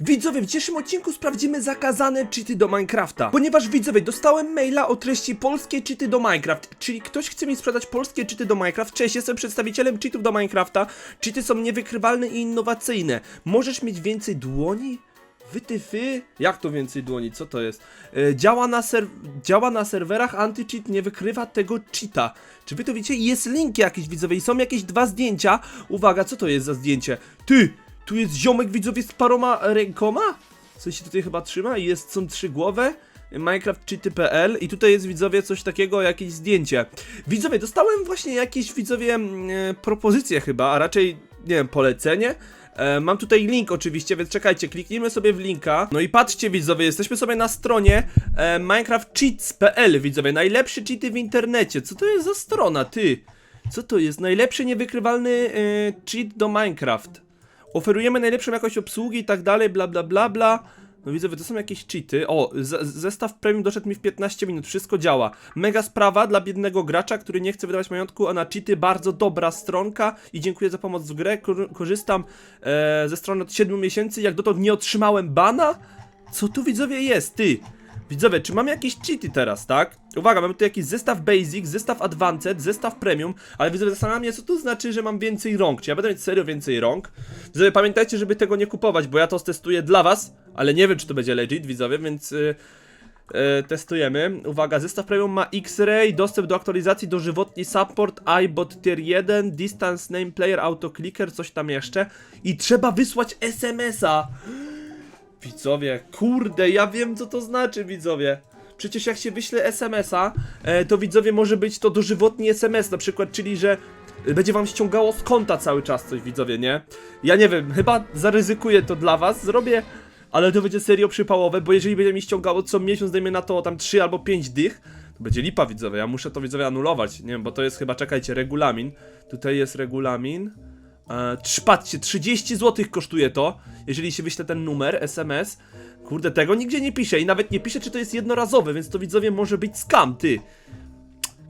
Widzowie, w dzisiejszym odcinku sprawdzimy zakazane cheaty do Minecrafta. Ponieważ widzowie, dostałem maila o treści polskie cheaty do Minecraft, czyli ktoś chce mi sprzedać polskie cheaty do Minecraft. Cześć, jestem przedstawicielem cheatów do Minecrafta. Cheaty są niewykrywalne i innowacyjne. Możesz mieć więcej dłoni? Wytyfy? Jak to więcej dłoni? Co to jest? E, działa, na działa na serwerach anti-cheat, nie wykrywa tego cheata. Czy wy to wiecie? Jest link jakiś widzowie i są jakieś dwa zdjęcia. Uwaga, co to jest za zdjęcie? Ty! Tu jest ziomek widzowie z paroma rękoma? Coś się tutaj chyba trzyma i jest, są trzy głowy. Minecraft.cheaty.pl i tutaj jest widzowie coś takiego, jakieś zdjęcie. Widzowie, dostałem właśnie jakieś widzowie mm, e, propozycje chyba, a raczej, nie wiem, polecenie. E, mam tutaj link oczywiście, więc czekajcie, kliknijmy sobie w linka. No i patrzcie widzowie, jesteśmy sobie na stronie e, minecraftcheats.pl widzowie, najlepsze cheaty w internecie. Co to jest za strona, ty? Co to jest? Najlepszy niewykrywalny e, cheat do Minecraft. Oferujemy najlepszą jakość obsługi i tak dalej, bla bla bla bla. No widzowie, to są jakieś cheaty. O, zestaw premium doszedł mi w 15 minut, wszystko działa. Mega sprawa dla biednego gracza, który nie chce wydawać majątku, a na cheaty bardzo dobra stronka i dziękuję za pomoc w grę. Kor- korzystam e, ze strony od 7 miesięcy, jak dotąd nie otrzymałem bana? Co tu widzowie jest, ty? Widzowie, czy mamy jakieś cheaty teraz, tak? Uwaga, mamy tu jakiś zestaw Basic, zestaw Advanced, zestaw Premium, ale widzowie, zastanawiam się, co to znaczy, że mam więcej rąk. Czy ja będę mieć serio więcej rąk? Widzowie, pamiętajcie, żeby tego nie kupować, bo ja to testuję dla was, ale nie wiem, czy to będzie legit, widzowie, więc... Yy... E, testujemy. Uwaga, zestaw premium ma X-Ray, dostęp do aktualizacji, dożywotni support, iBot tier 1, distance name player, autoclicker, coś tam jeszcze. I trzeba wysłać SMS-a. Widzowie, kurde, ja wiem co to znaczy, widzowie. Przecież jak się wyśle SMS-a, e, to widzowie może być to dożywotni SMS, na przykład, czyli że będzie wam ściągało z konta cały czas coś, widzowie, nie? Ja nie wiem, chyba zaryzykuję to dla was, zrobię, ale to będzie serio przypałowe, bo jeżeli będzie mi ściągało co miesiąc, dajmy na to tam 3 albo 5 dych, to będzie lipa, widzowie, ja muszę to, widzowie, anulować, nie wiem, bo to jest chyba, czekajcie, regulamin. Tutaj jest regulamin. E, trz- patrzcie, 30 zł kosztuje to, jeżeli się wyśle ten numer, SMS. Kurde, tego nigdzie nie pisze i nawet nie pisze, czy to jest jednorazowe, więc to widzowie może być scam, ty.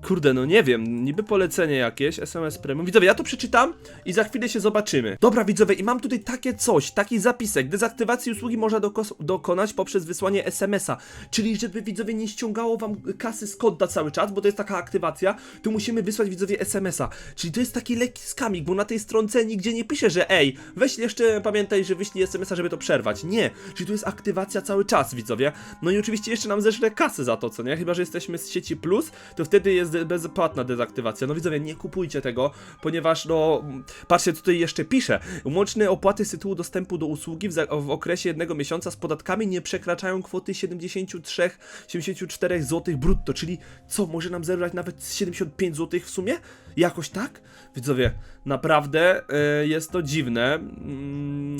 Kurde, no nie wiem, niby polecenie jakieś, SMS Premium. Widzowie, ja to przeczytam i za chwilę się zobaczymy. Dobra, widzowie, i mam tutaj takie coś, taki zapisek. Dezaktywacji usługi można dokos- dokonać poprzez wysłanie SMS-a. Czyli, żeby widzowie nie ściągało wam kasy z konta cały czas, bo to jest taka aktywacja, to musimy wysłać widzowie SMS-a. Czyli to jest taki lekki skamik, bo na tej stronce nigdzie nie pisze, że ej, weź jeszcze pamiętaj, że wyślij SMS-a, żeby to przerwać. Nie, czyli tu jest aktywacja cały czas, widzowie. No i oczywiście jeszcze nam zeżre kasy za to, co nie? Chyba, że jesteśmy z sieci plus, to wtedy jest de- bezpłatna dezaktywacja. No widzowie, nie kupujcie tego, ponieważ no, patrzcie, tutaj jeszcze pisze, łączne opłaty z tytułu dostępu do usługi w, w okresie jednego miesiąca z podatkami nie przekraczają kwoty 73-74 zł brutto, czyli co, może nam zebrać nawet z 75 zł w sumie? Jakoś tak? Widzowie, naprawdę e, jest to dziwne. Mm,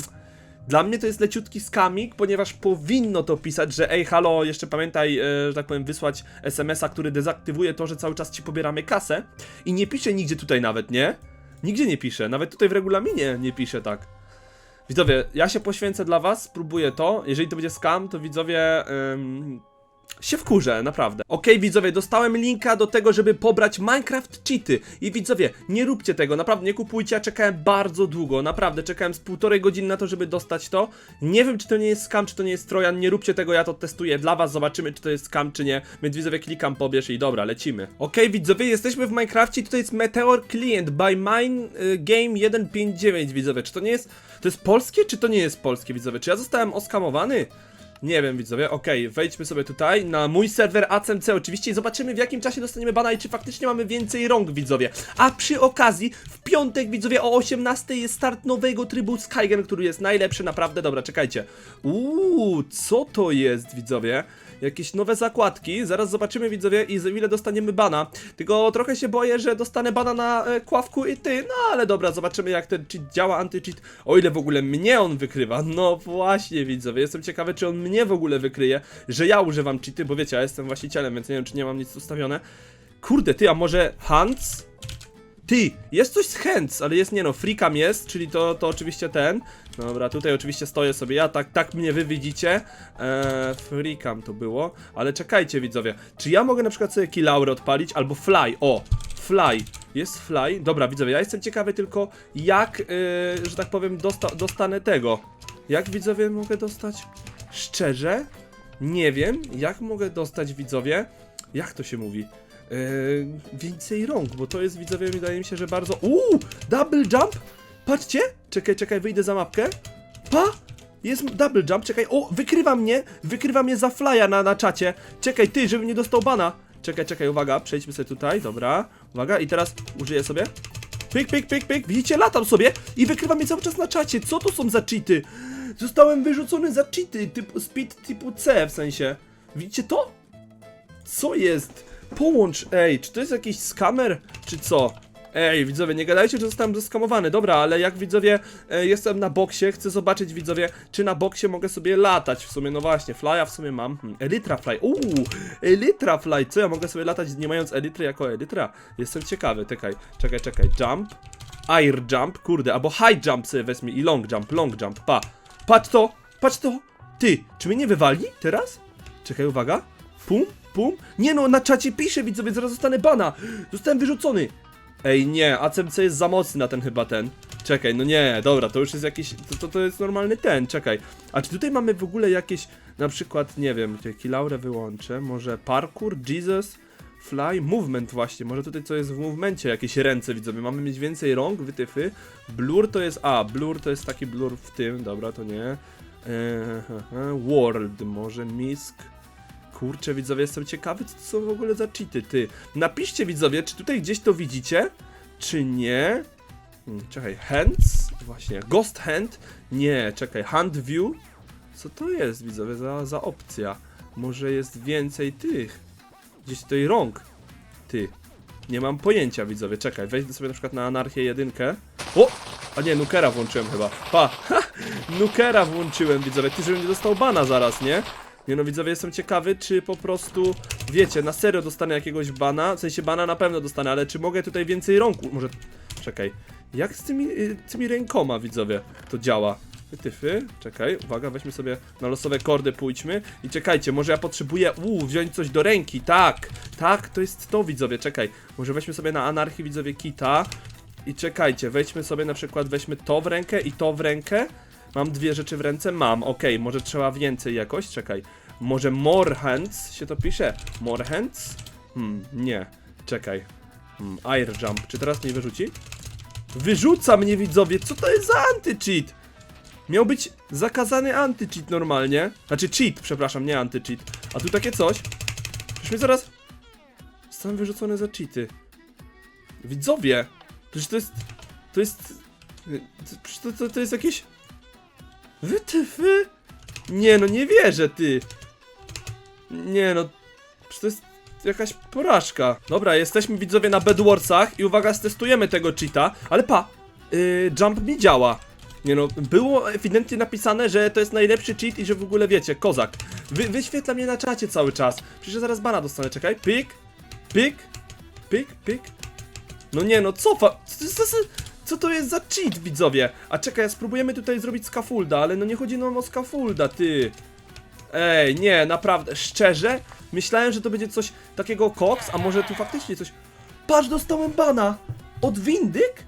dla mnie to jest leciutki skamik, ponieważ powinno to pisać, że ej, halo, jeszcze pamiętaj, e, że tak powiem, wysłać SMS-a, który dezaktywuje to, że cały czas ci pobieramy kasę. I nie pisze nigdzie tutaj nawet, nie? Nigdzie nie pisze, nawet tutaj w regulaminie nie pisze tak. Widzowie, ja się poświęcę dla was, spróbuję to. Jeżeli to będzie scam, to widzowie. Ym, się wkurzę, naprawdę. Okej, widzowie, dostałem linka do tego, żeby pobrać Minecraft cheaty. I widzowie, nie róbcie tego, naprawdę nie kupujcie, ja czekałem bardzo długo, naprawdę, czekałem z półtorej godziny na to, żeby dostać to. Nie wiem, czy to nie jest scam, czy to nie jest trojan, nie róbcie tego, ja to testuję dla was, zobaczymy, czy to jest scam, czy nie. Więc widzowie, klikam, pobierz i dobra, lecimy. Okej, widzowie, jesteśmy w Minecrafcie tutaj jest Meteor Client by Mine y, Game 159, widzowie. Czy to nie jest, to jest polskie, czy to nie jest polskie, widzowie? Czy ja zostałem oskamowany? Nie wiem, widzowie, okej, wejdźmy sobie tutaj na mój serwer ACMC oczywiście i zobaczymy w jakim czasie dostaniemy bana i czy faktycznie mamy więcej rąk, widzowie. A przy okazji, w piątek, widzowie, o 18 jest start nowego trybu Skygen, który jest najlepszy, naprawdę, dobra, czekajcie. Uuu, co to jest, widzowie? Jakieś nowe zakładki, zaraz zobaczymy, widzowie, i za ile dostaniemy bana. Tylko trochę się boję, że dostanę bana na e, kławku i ty, no ale dobra, zobaczymy jak ten cheat działa, anty-cheat, o ile w ogóle mnie on wykrywa. No właśnie, widzowie, jestem ciekawy, czy on mnie w ogóle wykryje, że ja używam cheaty, bo wiecie, ja jestem właścicielem, więc nie wiem, czy nie mam nic ustawione. Kurde, ty, a może Hans? Ty, jest coś z Hands, ale jest, nie no, Freakam jest, czyli to, to oczywiście ten. Dobra, tutaj oczywiście stoję sobie ja, tak, tak mnie wy widzicie. Eee, Freakam to było, ale czekajcie widzowie, czy ja mogę na przykład sobie Kilaury odpalić, albo Fly, o, Fly, jest Fly, dobra widzowie, ja jestem ciekawy tylko jak, yy, że tak powiem, dosta dostanę tego. Jak widzowie mogę dostać? Szczerze? Nie wiem, jak mogę dostać widzowie? Jak to się mówi? Yy, więcej rąk, bo to jest widzowie, wydaje mi się, że bardzo. Uuu! Double jump! Patrzcie! Czekaj, czekaj, wyjdę za mapkę. Pa! Jest double jump, czekaj. O, wykrywa mnie! Wykrywa mnie za flya na, na czacie. Czekaj, ty, żebym nie dostał bana. Czekaj, czekaj, uwaga, przejdźmy sobie tutaj, dobra. Uwaga, i teraz użyję sobie. Pyk, pyk, pyk, pyk. Widzicie, latam sobie i wykrywa mnie cały czas na czacie. Co to są za cheaty? Zostałem wyrzucony za cheaty, typu speed typu C w sensie. Widzicie to? Co jest? Połącz, ej, czy to jest jakiś skamer, czy co? Ej, widzowie, nie gadajcie, że zostałem zeskamowany. Dobra, ale jak widzowie, e, jestem na boksie, chcę zobaczyć, widzowie, czy na boksie mogę sobie latać. W sumie, no właśnie, flya w sumie mam. Hmm, Elytra fly, uuu, Elytra fly, co ja mogę sobie latać nie mając Elytry jako Elytra? Jestem ciekawy, czekaj, czekaj, czekaj, jump, air jump, kurde, albo high jump sobie wezmę i long jump, long jump, pa. Patrz to, patrz to, ty, czy mnie nie wywali teraz? Czekaj, uwaga, pum, pum, nie no, na czacie pisze, widzowie, zaraz zostanę bana, zostałem wyrzucony. Ej, nie, ACMC jest za mocny na ten chyba ten. Czekaj, no nie, dobra, to już jest jakiś, to, to, to jest normalny ten, czekaj. A czy tutaj mamy w ogóle jakieś, na przykład, nie wiem, jaki laurę wyłączę, może parkour, Jesus, fly, movement właśnie, może tutaj co jest w movemencie, jakieś ręce widzowie, mamy mieć więcej rąk, wytyfy. Blur to jest, a, blur to jest taki blur w tym, dobra, to nie. Eee, world, może misk. Kurczę, widzowie, jestem ciekawy, co to są w ogóle za cheaty, ty. Napiszcie, widzowie, czy tutaj gdzieś to widzicie, czy nie. Hmm, czekaj, hands? Właśnie, ghost hand? Nie, czekaj, hand view? Co to jest, widzowie, za, za opcja? Może jest więcej tych. Gdzieś tutaj rąk. Ty. Nie mam pojęcia, widzowie, czekaj, wejdź sobie na przykład na anarchię jedynkę. O! A nie, Nukera włączyłem chyba. Pa! Ha! Nukera włączyłem, widzowie, ty, żebym nie dostał bana zaraz, nie? Nie no, widzowie, jestem ciekawy, czy po prostu, wiecie, na serio dostanę jakiegoś bana, w sensie bana na pewno dostanę, ale czy mogę tutaj więcej rąk, może, czekaj, jak z tymi, y, tymi rękoma, widzowie, to działa? Wytyfy, czekaj, uwaga, weźmy sobie na losowe kordy, pójdźmy i czekajcie, może ja potrzebuję, uuu, wziąć coś do ręki, tak, tak, to jest to, widzowie, czekaj, może weźmy sobie na anarchii, widzowie, kita i czekajcie, wejdźmy sobie na przykład, weźmy to w rękę i to w rękę, Mam dwie rzeczy w ręce? Mam, okej, może trzeba więcej jakoś, czekaj. Może more hands się to pisze? More hands? Hmm, nie, czekaj. Hmm, air jump, czy teraz mnie wyrzuci? Wyrzuca mnie widzowie, co to jest za anti-cheat? Miał być zakazany anti-cheat normalnie. Znaczy cheat, przepraszam, nie anti-cheat. A tu takie coś. Przecież mnie zaraz... Zostałem wyrzucony za cheaty. Widzowie! Przecież to jest... To jest... Przecież to, to, to jest jakieś... Wytyfy? Nie no, nie wierzę, ty. Nie no, przecież to jest jakaś porażka. Dobra, jesteśmy widzowie na Bedwarsach i uwaga, stestujemy tego cheata, ale pa, yy, jump mi działa. Nie no, było ewidentnie napisane, że to jest najlepszy cheat i że w ogóle wiecie, kozak. Wy, wyświetla mnie na czacie cały czas. Przecież zaraz bana dostanę, czekaj. Pik, pik, pik, pik. No nie no, co fa... Co to jest za cheat, widzowie? A czekaj, spróbujemy tutaj zrobić scaffolda, ale no nie chodzi nam o scaffolda, ty. Ej, nie, naprawdę, szczerze? Myślałem, że to będzie coś takiego koks, a może tu faktycznie coś... Patrz, dostałem bana! Od windyk?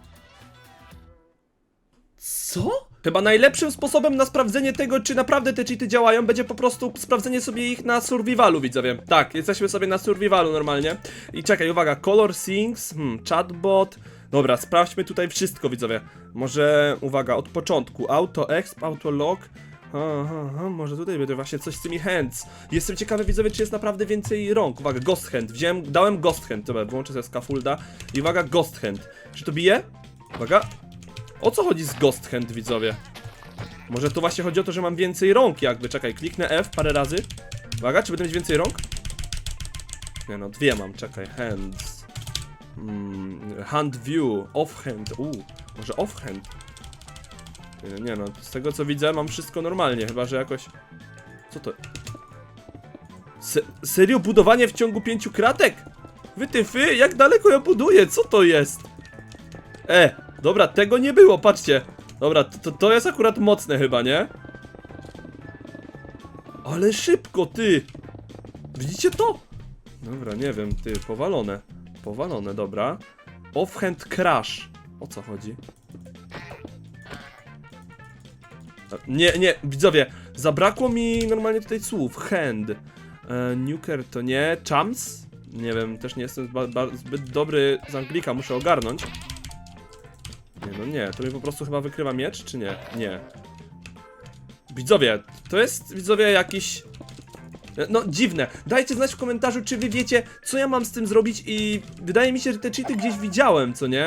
Co? Chyba najlepszym sposobem na sprawdzenie tego, czy naprawdę te cheaty działają, będzie po prostu sprawdzenie sobie ich na survivalu, widzowie. Tak, jesteśmy sobie na survivalu normalnie. I czekaj, uwaga, color things, hmm, chatbot. Dobra, sprawdźmy tutaj wszystko, widzowie. Może, uwaga, od początku. Auto exp, auto log. Aha, aha, może tutaj będzie właśnie coś z tymi hands. Jestem ciekawy, widzowie, czy jest naprawdę więcej rąk. Uwaga, ghost hand. Wziąłem, dałem ghost hand. Dobra, wyłączę sobie scaffolda. I uwaga, ghost hand. Czy to bije? Uwaga. O co chodzi z Ghost Hand, widzowie? Może tu właśnie chodzi o to, że mam więcej rąk jakby. Czekaj, kliknę F parę razy. Uwaga, czy będę mieć więcej rąk? Nie no, dwie mam, czekaj. Hands. Mm, hand view. Off hand. Uuu, może off hand. Nie, nie no, z tego co widzę mam wszystko normalnie, chyba że jakoś... Co to? Se serio budowanie w ciągu pięciu kratek? Wytyfy, jak daleko ja buduję? Co to jest? E, dobra, tego nie było, patrzcie. Dobra, to, to, jest akurat mocne chyba, nie? Ale szybko, ty! Widzicie to? Dobra, nie wiem, ty, powalone. Powalone, dobra. Offhand crash. O co chodzi? Nie, nie, widzowie, zabrakło mi normalnie tutaj słów. Hand. E, nuker to nie. Chums? Nie wiem, też nie jestem zbyt dobry z Anglika, muszę ogarnąć. Nie, no nie, to mi po prostu chyba wykrywa miecz, czy nie? Nie. Widzowie, to jest, widzowie, jakiś... No, dziwne. Dajcie znać w komentarzu, czy wy wiecie, co ja mam z tym zrobić i wydaje mi się, że te cheaty gdzieś widziałem, co nie?